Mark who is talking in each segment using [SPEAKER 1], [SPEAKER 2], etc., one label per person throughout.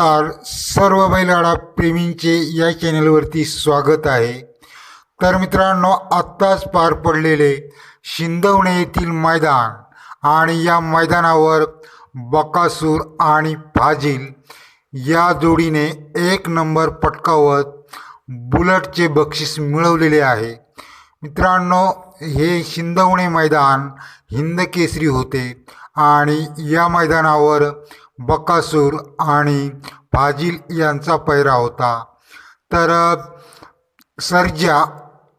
[SPEAKER 1] नमस्कार. सर्व बैलगाडा प्रेमींचे या चॅनलवरती स्वागत आहे. तर मित्रांनो आत्ताच पार पडलेले शिंदवणे येथील मैदान आणि या मैदानावर बकासूर आणि फाजिल या जोडीने एक नंबर पटकावत बुलटचे बक्षीस मिळवलेले आहे. मित्रांनो हे शिंदवणे मैदान हिंद केसरी होते आणि या मैदानावर बकासूर आणि फाजिल यांचा पैरा होता. तर सर्जा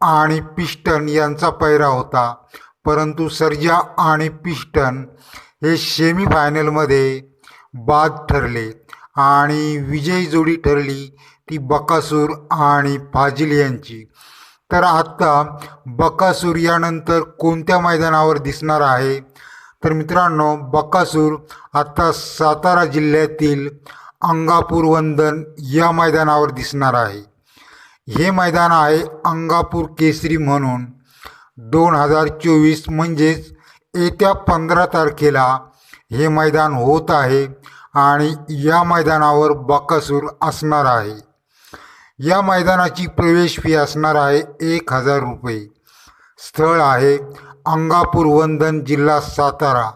[SPEAKER 1] आणि पिस्टन यांचा पैरा होता. परंतु सर्जा आणि पिस्टन हे सेमीफायनलमध्ये बाद ठरले आणि विजयी जोडी ठरली ती बकासूर आणि फाजिल यांची. तर आत्ता बकासूर यानंतर कोणत्या मैदानावर दिसणार आहे? तर मित्रांनो बकासूर आत्ता सातारा जिल्ह्यातील अंगापूर वंदन या मैदानावर दिसणार आहे. हे मैदान आहे अंगापूर केसरी म्हणून. दोन हजार चोवीस म्हणजेच येत्या पंधरा तारखेला हे मैदान होत आहे आणि या मैदानावर बकासूर असणार आहे. या मैदानाची प्रवेश फी असणार आहे एक हजार रुपये. स्थळ आहे अंगापूर वंदन जिल्हा सातारा.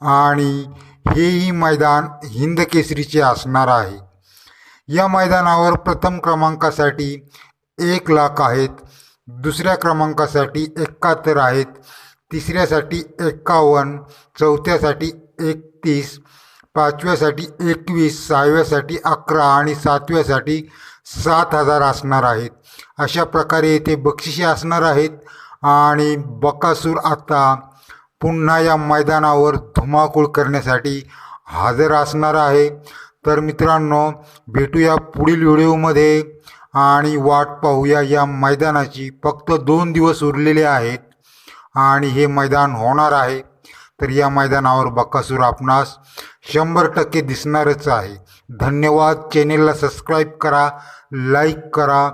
[SPEAKER 1] आणि हेही मैदान हिंदकेसरीचे असणार आहे. या मैदानावर प्रथम क्रमांकासाठी एक लाख आहेत. दुसऱ्या क्रमांकासाठी एकाहत्तर आहेत. तिसऱ्यासाठी एक्कावन्न चौथ्यासाठी एकतीस पाचव्यासाठी एकवीस सहाव्यासाठी अकरा आणि सातव्यासाठी सात हजार असणार आहेत. अशा प्रकारे येथे बक्षिसे असणार आहेत. आणि बकासूर आत्ता पुन्हा या मैदानावर धुमाकूळ करण्यासाठी हजर असणार आहे. तर मित्रांनो भेटूया पुढील व्हिडिओमध्ये आणि वाट पाहूया या मैदानाची. फक्त दोन दिवस उरलेले आहेत आणि हे मैदान होणार आहे. तर या मैदानावर बकासूर आपणास शंभर टक्के दिसणारच आहे. धन्यवाद. चॅनेलला सबस्क्राईब करा लाईक करा